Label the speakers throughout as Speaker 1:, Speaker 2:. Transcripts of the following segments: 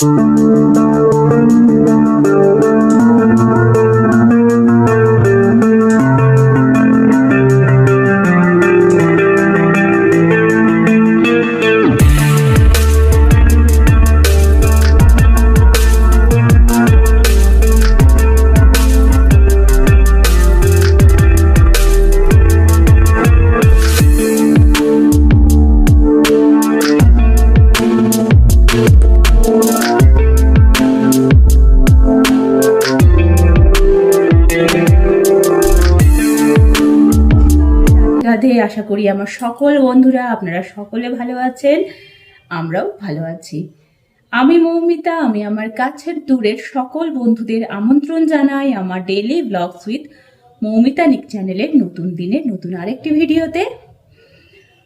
Speaker 1: Música আশা করি আমার সকল বন্ধুরা, আপনারা সকলে ভালো আছেন, আমরাও ভালো আছি। আমি মৌমিতা, আমি আমার কাছের দূরের সকল বন্ধুদের আমন্ত্রণ জানাই আমার ডেলি ব্লগস উইথ মৌমিতা নিক চ্যানেলের নতুন দিনের নতুন আরেকটি ভিডিওতে।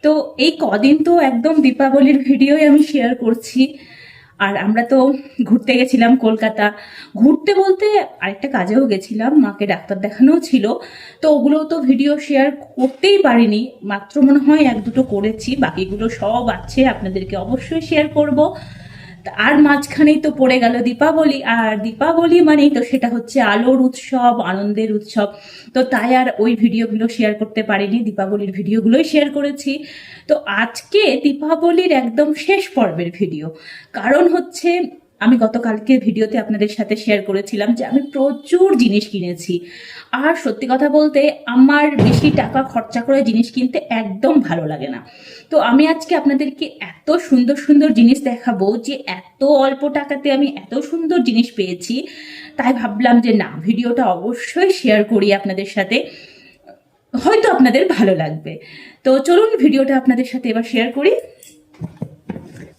Speaker 1: তো এই কদিন তো একদম দীপাবলির ভিডিওই আমি শেয়ার করছি। আর আমরা তো ঘুরতে গেছিলাম কলকাতা। ঘুরতে বলতে আরেকটা কাজেও গেছিলাম, মাকে ডাক্তার দেখানোও ছিল। তো ওগুলো তো ভিডিও শেয়ার করতেই পারিনি। মাত্র মনে হয় এক দুটো করেছি, বাকিগুলো সব আছে, আপনাদেরকে অবশ্যই শেয়ার করব। আর মাঝখানেই তো পড়ে গেল দীপাবলি, আর দীপাবলি মানেই তো সেটা হচ্ছে আলোর উৎসব, আনন্দের উৎসব। তো তাই আর ওই ভিডিওগুলো শেয়ার করতে পারিনি, দীপাবলির ভিডিওগুলোই শেয়ার করেছি। তো আজকে দীপাবলির একদম শেষ পর্বের ভিডিও কারণ হচ্ছে আমি গতকালকে ভিডিওতে আপনাদের সাথে শেয়ার করেছিলাম যে আমি প্রচুর জিনিস কিনেছি। আর সত্যি কথা বলতে, আমার বেশি টাকা খরচা করে জিনিস কিনতে একদম ভালো লাগে না। তো আমি আজকে আপনাদেরকে এত সুন্দর সুন্দর জিনিস দেখাবো যে এত অল্প টাকাতে আমি এত সুন্দর জিনিস পেয়েছি। তাই ভাবলাম যে না, ভিডিওটা অবশ্যই শেয়ার করি আপনাদের সাথে। হয়তো আপনাদের ভালো লাগবে। তো চলুন, ভিডিওটা আপনাদের সাথে এবার শেয়ার করি।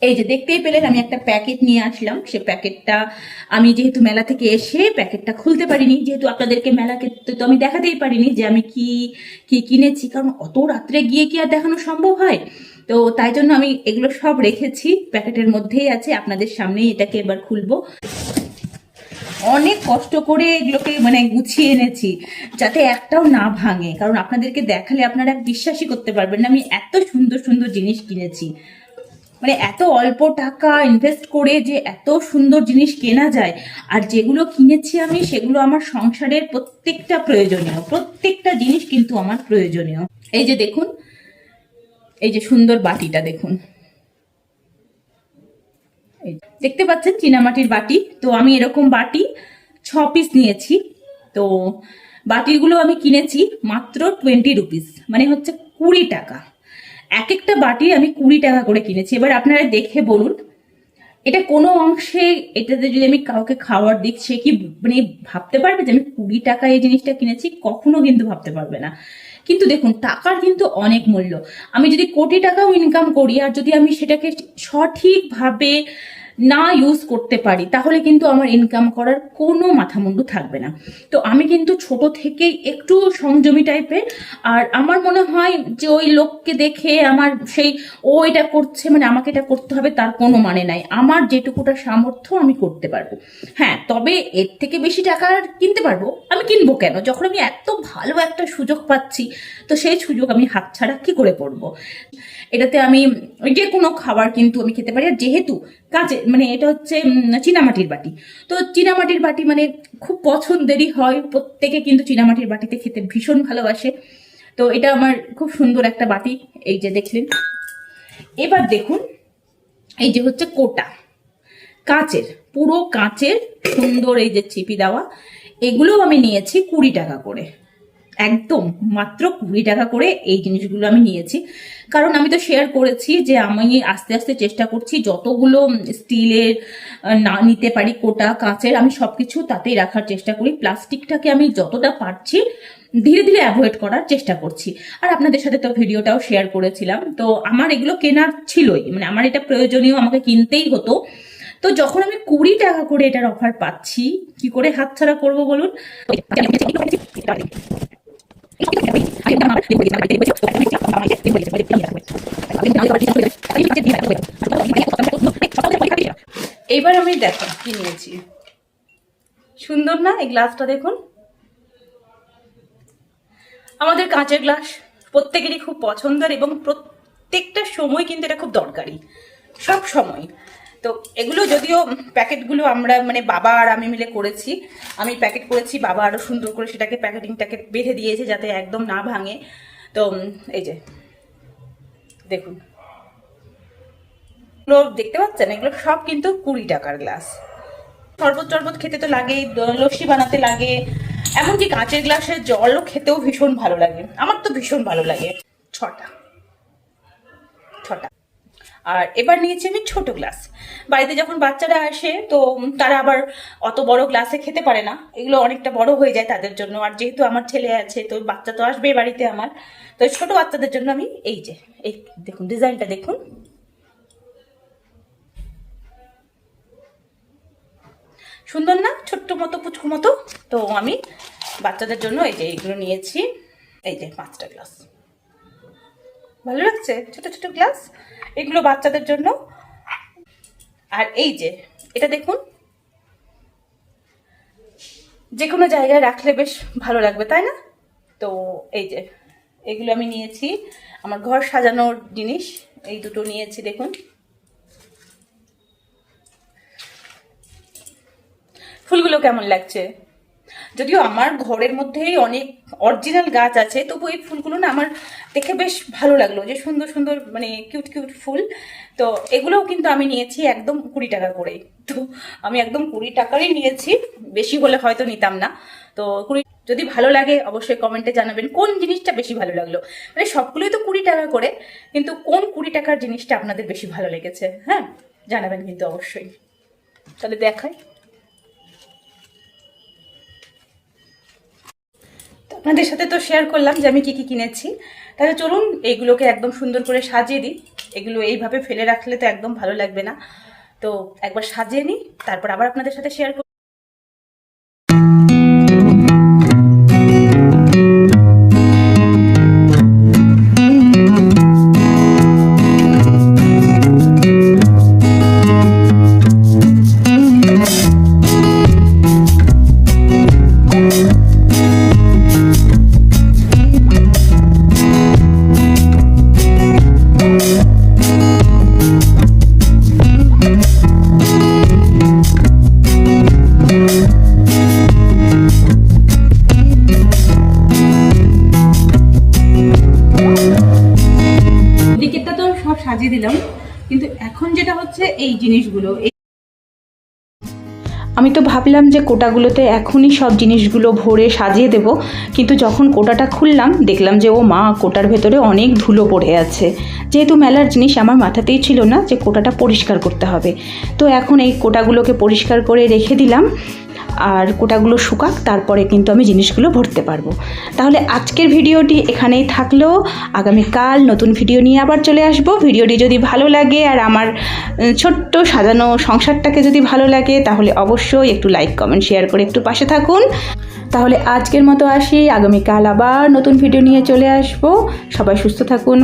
Speaker 1: এই যে দেখতেই পেলেন, আমি একটা প্যাকেট নিয়ে আসলাম। সে প্যাকেটটা আমি যেহেতু মেলা থেকে এসে প্যাকেটটা খুলতে পারিনি, যেহেতু আপনাদেরকে মেলাকে তো আমি দেখাতেই পারিনি যে আমি কি কি কিনেছি, কারণ অত রাত্রে গিয়ে কি আর দেখানো সম্ভব হয়? তো তাই জন্য আমি এগুলো সব রেখেছি, প্যাকেটের মধ্যেই আছে, আপনাদের সামনেই এটাকে এবার খুলবো। অনেক কষ্ট করে এগুলোকে মানে গুছিয়ে এনেছি, যাতে একটাও না ভাঙে, কারণ আপনাদেরকে দেখালে আপনারা বিশ্বাসই করতে পারবেন না, আমি এত সুন্দর সুন্দর জিনিস কিনেছি। মানে এত অল্প টাকা ইনভেস্ট করে যে এত সুন্দর জিনিস কেনা যায়, আর যেগুলো কিনেছি আমি সেগুলো আমার সংসারের প্রত্যেকটা প্রয়োজনীয়, প্রত্যেকটা জিনিস কিন্তু আমার প্রয়োজনীয়। এই যে দেখুন, এই যে সুন্দর বাটিটা দেখুন। দেখতে পাচ্ছেন চীনামাটির বাটি? তো আমি এরকম বাটি ছ পিস নিয়েছি। তো বাটিগুলো আমি কিনেছি মাত্র টোয়েন্টি রুপিস মানে হচ্ছে কুড়ি টাকা। এক একটা বাটি আমি কুড়ি টাকা করে কিনেছি। এবার আপনারা দেখে বলুন, এটা কোনো অংশে এটাতে যদি আমি কাউকে খাওয়ার দিক সে কি মানে ভাবতে পারবে যে আমি কুড়ি টাকা এই জিনিসটা কিনেছি? কখনো কিন্তু ভাবতে পারবে না। কিন্তু দেখুন, টাকার কিন্তু অনেক মূল্য। আমি যদি কোটি টাকাও ইনকাম করি, আর যদি আমি সেটাকে সঠিকভাবে না ইউজ করতে পারি, তাহলে কিন্তু আমার ইনকাম করার কোনো মাথামুন্ডু থাকবে না। তো আমি কিন্তু ছোট থেকেই একটু সংযমী টাইপের আর আমার মনে হয় যে ওই লোককে দেখে আমার সেই, ও এটা করছে মানে আমাকে এটা করতে হবে, তার কোনো মানে নাই। আমার যেটুকুটা সামর্থ্য আমি করতে পারব। হ্যাঁ তবে এর থেকে বেশি টাকা কিনতে পারব? আমি কিনবো কেন? যখন আমি এত ভালো একটা সুযোগ পাচ্ছি, তো সেই সুযোগ আমি হাতছাড়া কি করে পড়ব এটাতে আমি যে কোনো খাবার কিন্তু আমি খেতে পারি। আর যেহেতু কাঁচে মানে এটা হচ্ছে চীনামাটির বাটি। তো চীনামাটির বাটি মানে খুব পছন্দেরই হয়। প্রত্যেকে কিন্তু চীনামাটির বাটিতে খেতে ভীষণ ভালোবাসে। তো এটা আমার খুব সুন্দর একটা বাটি, এই যে দেখলেন। এবার দেখুন, এই যে হচ্ছে কোটা। কাঁচের, পুরো কাঁচের সুন্দর এই যে চিপি দেওয়া, এগুলোও আমি নিয়েছি কুড়ি টাকা করে। একদম মাত্র কুড়ি টাকা করে এই জিনিসগুলো আমি নিয়েছি। কারণ আমি তো শেয়ার করেছি যে আমি আস্তে আস্তে চেষ্টা করছি যতগুলো স্টিলের না নিতে পারি কোটা, কাঁচের, আমি সবকিছু তাতেই রাখার চেষ্টা করি। প্লাস্টিকটাকে আমি যতটা পারছি ধীরে ধীরে অ্যাভয়েড করার চেষ্টা করছি। আর আপনাদের সাথে তো ভিডিওটাও শেয়ার করেছিলাম। তো আমার এগুলো কেনার ছিলই। মানে আমার এটা প্রয়োজনীয়, আমাকে কিনতেই হতো। তো যখন আমি কুড়ি টাকা করে এটার অফার পাচ্ছি, কি করে হাতছাড়া করব বলুন? এইবার আমি দেখো কি নিয়েছি। সুন্দর না এই গ্লাসটা দেখুন? আমাদের কাঁচের গ্লাস প্রত্যেকেরই খুব পছন্দের এবং প্রত্যেকটা সময় কিন্তু এটা খুব দরকারি। সব সময়। তো এগুলো যদিও প্যাকেটগুলো আমরা মানে বাবা আর আমি মিলে করেছি, আমি প্যাকেট করেছি, বাবা আরও সুন্দর করে সেটাকে প্যাকেটিংটাকে বেঁধে দিয়েছে যাতে একদম না ভাঙে। তো এই যে, দেখুন। এগুলো দেখতে পাচ্ছেন? এগুলো সব কিন্তু কুড়ি টাকার গ্লাস। শরবত টরবত খেতে তো লাগেই লস্যি বানাতে লাগে, এমনকি কাঁচের গ্লাসের জলও খেতেও ভীষণ ভালো লাগে। আমার তো ভীষণ ভালো লাগে। ছটা। ছটা। আর এবার নিয়েছি আমি ছোট গ্লাস। বাড়িতে যখন বাচ্চারা আসে, তো তারা আবার অত বড় গ্লাসে খেতে পারে না। এগুলো অনেকটা বড় হয়ে যায় তাদের জন্য। আর যেহেতু আমার ছেলে আছে, তো বাচ্চা তো আসবে বাড়িতে আমার। তো ছোট বাচ্চাদের জন্য আমি এই যে, এই দেখুন, ডিজাইনটা দেখুন। সুন্দর না? ছোট্ট মতো, পুচকু মতো? তো আমি বাচ্চাদের জন্য এই যে এইগুলো নিয়েছি। এই যে, পাঁচটা গ্লাস। ভালো লাগছে? ছোট ছোট গ্লাস এগুলো বাচ্চাদের জন্য। আর এই যে, এটা দেখুন। যে কোনো জায়গায় রাখলে বেশ ভালো লাগবে, তাই না? তো এই যে, এগুলো আমি নিয়েছি। আমার ঘর সাজানোর জিনিস, এই দুটো নিয়েছি, দেখুন। ফুলগুলো কেমন লাগছে? যদিও আমার ঘরের মধ্যেই অনেক অরিজিনাল গাছ আছে তবু এই ফুলগুলো না আমার দেখে বেশ ভালো লাগল যে সুন্দর সুন্দর মানে কিউট কিউট ফুল। তো এগুলোও কিন্তু আমি নিয়েছি একদম কুড়ি টাকা করেই তো আমি একদম কুড়ি টাকারই নিয়েছি, বেশি হলে হয়তো নিতাম না। তো কুড়ি, যদি ভালো লাগে অবশ্যই কমেন্টে জানাবেন কোন জিনিসটা বেশি ভালো লাগল। মানে সবগুলোই তো কুড়ি টাকা করে, কিন্তু কোন কুড়ি টাকার জিনিসটা আপনাদের বেশি ভালো লেগেছে? হ্যাঁ জানাবেন কিন্তু অবশ্যই। তাহলে দেখাই। আপনাদের সাথে তো শেয়ার করলাম যে আমি কী কী কিনেছি। তাহলে চলুন, এইগুলোকে একদম সুন্দর করে সাজিয়ে দিই। এগুলো এইভাবে ফেলে রাখলে তো একদম ভালো লাগবে না। তো একবার সাজিয়ে নিই, তারপর আবার আপনাদের সাথে শেয়ার সাজিয়ে দিলাম। কিন্তু এখন যেটা হচ্ছে এই জিনিসগুলো আমি তো ভাবলাম যে কোটাগুলোতে এখনই সব জিনিসগুলো ভরে সাজিয়ে দেব, কিন্তু যখন কোটাটা খুললাম, দেখলাম যে ও মা, কোটার ভেতরে অনেক ধুলো পড়ে আছে। যেহেতু মেলার জিনিস আমার মাথাতেই ছিল না যে কোটাটা পরিষ্কার করতে হবে। তো এখন এই কোটাগুলোকে পরিষ্কার করে রেখে দিলাম। আর কোটাগুলো শুকাক, তারপরে কিন্তু আমি জিনিসগুলো ভরতে পারব। তাহলে আজকের ভিডিওটি এখানেই থাকল। আগামীকাল নতুন ভিডিও নিয়ে আবার চলে আসব। ভিডিওটি যদি ভালো লাগে আর আমার ছোট্ট সাজানো সংসারটাকে যদি ভালো লাগে, তাহলে অবশ্যই একটু লাইক, কমেন্ট, শেয়ার করে একটু পাশে থাকুন। তাহলে আজকের মতো আসি। আগামীকাল আবার নতুন ভিডিও নিয়ে চলে আসব। সবাই সুস্থ থাকুন।